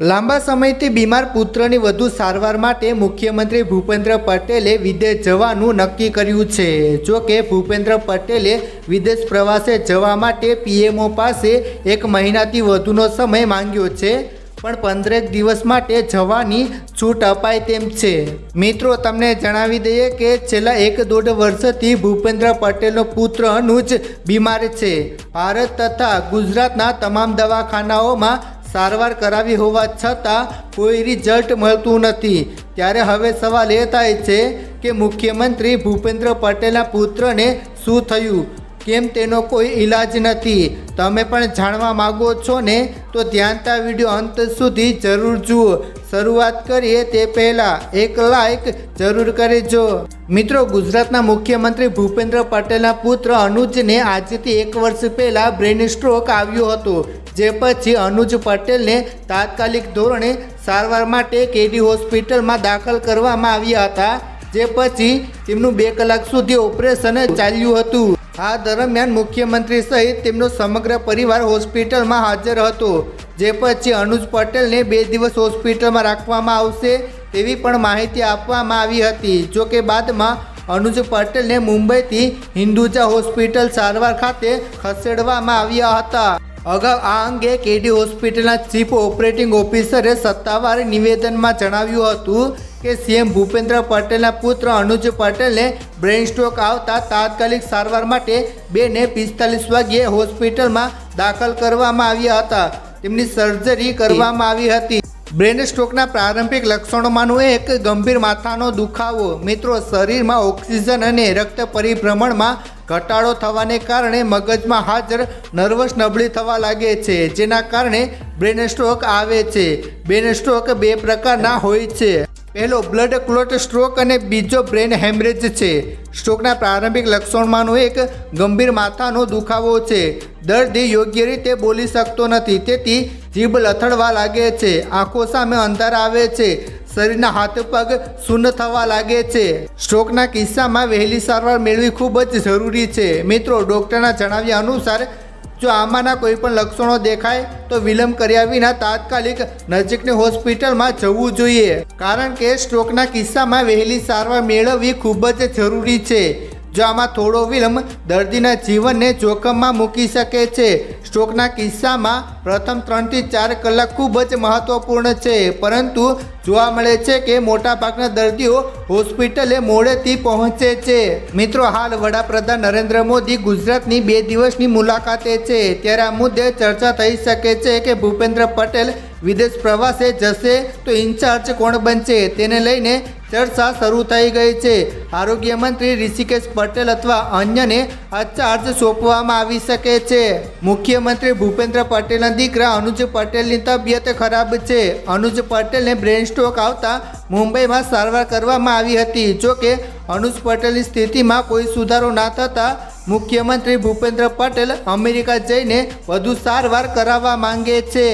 લાંબા સમયથી બીમાર પુત્રની વધુ સારવાર માટે મુખ્યમંત્રી ભૂપેન્દ્ર પટેલે વિદેશ જવાનું નક્કી કર્યું છે. જો કે ભૂપેન્દ્ર પટેલે વિદેશ પ્રવાસે જવા માટે પીએમઓ પાસે એક મહિનાથી વધુનો સમય માંગ્યો છે, પણ પંદરેક દિવસ માટે જવાની છૂટ અપાય તેમ છે. મિત્રો, તમને જણાવી દઈએ કે છેલ્લા એક દોઢ વર્ષથી ભૂપેન્દ્ર પટેલનો પુત્ર અનુજ બીમાર છે. ભારત તથા ગુજરાતના તમામ દવાખાનાઓમાં સારવાર કરાવી હોવા છતાં કોઈ રિઝલ્ટ મળતું નથી. ત્યારે હવે સવાલ એ થાય છે કે મુખ્યમંત્રી ભૂપેન્દ્ર પટેલના પુત્રને શું થયું? કેમ તેનો કોઈ ઈલાજ નથી? તમે પણ જાણવા માગો છો ને? તો ધ્યાનતા વીડિયો અંત સુધી જરૂર જુઓ. શરૂઆત કરીએ તે પહેલાં એક લાઈક જરૂર કરજો. મિત્રો, ગુજરાતના મુખ્યમંત્રી ભૂપેન્દ્ર પટેલના પુત્ર અનુજને આજથી એક વર્ષ પહેલાં બ્રેન સ્ટ્રોક આવ્યો હતો. જે પછી અનુજ પટેલને તાત્કાલિક ધોરણે સારવાર માટે કેડી હોસ્પિટલમાં દાખલ કરવામાં આવ્યા હતા, જે પછી તેમનું બે કલાક સુધી ઓપરેશન ચાલ્યું હતું. આ દરમિયાન મુખ્યમંત્રી સહિત તેમનો સમગ્ર પરિવાર હોસ્પિટલમાં હાજર હતો, જે પછી અનુજ પટેલને બે દિવસ હોસ્પિટલમાં રાખવામાં આવશે તેવી પણ માહિતી આપવામાં આવી હતી. જો કે બાદમાં અનુજ પટેલને મુંબઈથી હિન્દુજા હોસ્પિટલ સારવાર ખાતે ખસેડવામાં આવ્યા હતા. અગાઉ આ અંગે કેડી હોસ્પિટલના ચીફ ઓપરેટિંગ ઓફિસરે સત્તાવાર નિવેદનમાં જણાવ્યું હતું કે સીએમ ભૂપેન્દ્ર પટેલના પુત્ર અનુજ પટેલને બ્રેઇન સ્ટ્રોક આવતા તાત્કાલિક સારવાર માટે બેને પિસ્તાલીસ વાગ્યે હોસ્પિટલમાં દાખલ કરવામાં આવ્યા હતા. તેમની સર્જરી કરવામાં આવી હતી. બ્રેન સ્ટ્રોકના પ્રારંભિક લક્ષણોમાંનું એક, ગંભીર માથાનો દુખાવો. મિત્રો, શરીરમાં ઓક્સિજન અને રક્ત પરિભ્રમણમાં ઘટાડો થવાને કારણે મગજમાં હાજર નર્વસ નબળી થવા લાગે છે, જેના કારણે બ્રેન સ્ટ્રોક આવે છે. બ્રેન સ્ટ્રોક બે પ્રકારના હોય છે. પહેલો, બ્લડ ક્લોટ સ્ટ્રોક અને બીજો, બ્રેન હેમરેજ છે. સ્ટ્રોકના પ્રારંભિક લક્ષણમાંનો એક, ગંભીર માથાનો દુખાવો છે. દર્દી યોગ્ય રીતે બોલી શકતો નથી, તેથી જીભ લથડવા લાગે છે. આંખો સામે અંધાર આવે છે. શરીરના હાથ પગ શૂન્ય થવા લાગે છે. સ્ટ્રોકના કિસ્સામાં વહેલી સારવાર મેળવી ખૂબ જ જરૂરી છે. મિત્રો, ડૉક્ટરના જણાવ્યા અનુસાર, જો આમાંના કોઈ પણ લક્ષણો દેખાય, તો વિલંબ કર્યા વિના તાત્કાલિક નજીકની હોસ્પિટલમાં જવું જોઈએ. કારણ કે સ્ટ્રોકના કિસ્સામાં વહેલી સારવાર મેળવવી ખૂબ જ જરૂરી છે. જો આમાં થોડો વિલંબ દર્દીના જીવનને જોખમમાં મૂકી શકે છે. સ્ટ્રોકના કિસ્સામાં પ્રથમ ત્રણથી ચાર કલાક ખૂબ જ મહત્વપૂર્ણ છે. પરંતુ જોવા મળે છે કે મોટાભાગના દર્દીઓ હોસ્પિટલે મોડેથી પહોંચે છે. મિત્રો, હાલ વડાપ્રધાન નરેન્દ્ર મોદી ગુજરાતની બે દિવસની મુલાકાતે છે. ત્યારે આ મુદ્દે ચર્ચા થઈ શકે છે કે ભૂપેન્દ્ર પટેલ વિદેશ પ્રવાસે જશે તો ઇન્ચાર્જ કોણ બનશે તેને લઈને ચર્ચા શરૂ થઈ ગઈ છે. આરોગ્ય મંત્રી ઋષિકેશ પટેલ અથવા અન્યને આ ચાર્જ સોંપવામાં આવી શકે છે. મુખ્યમંત્રી ભૂપેન્દ્ર પટેલના દીકરા અનુજ પટેલની તબિયત ખરાબ છે. અનુજ પટેલને બ્રેન સ્ટ્રોક આવતા મુંબઈમાં સારવાર કરવામાં આવી હતી. જો કે અનુજ પટેલની સ્થિતિમાં કોઈ સુધારો ના થતાં મુખ્યમંત્રી ભૂપેન્દ્ર પટેલ અમેરિકા જઈને વધુ સારવાર કરાવવા માંગે છે.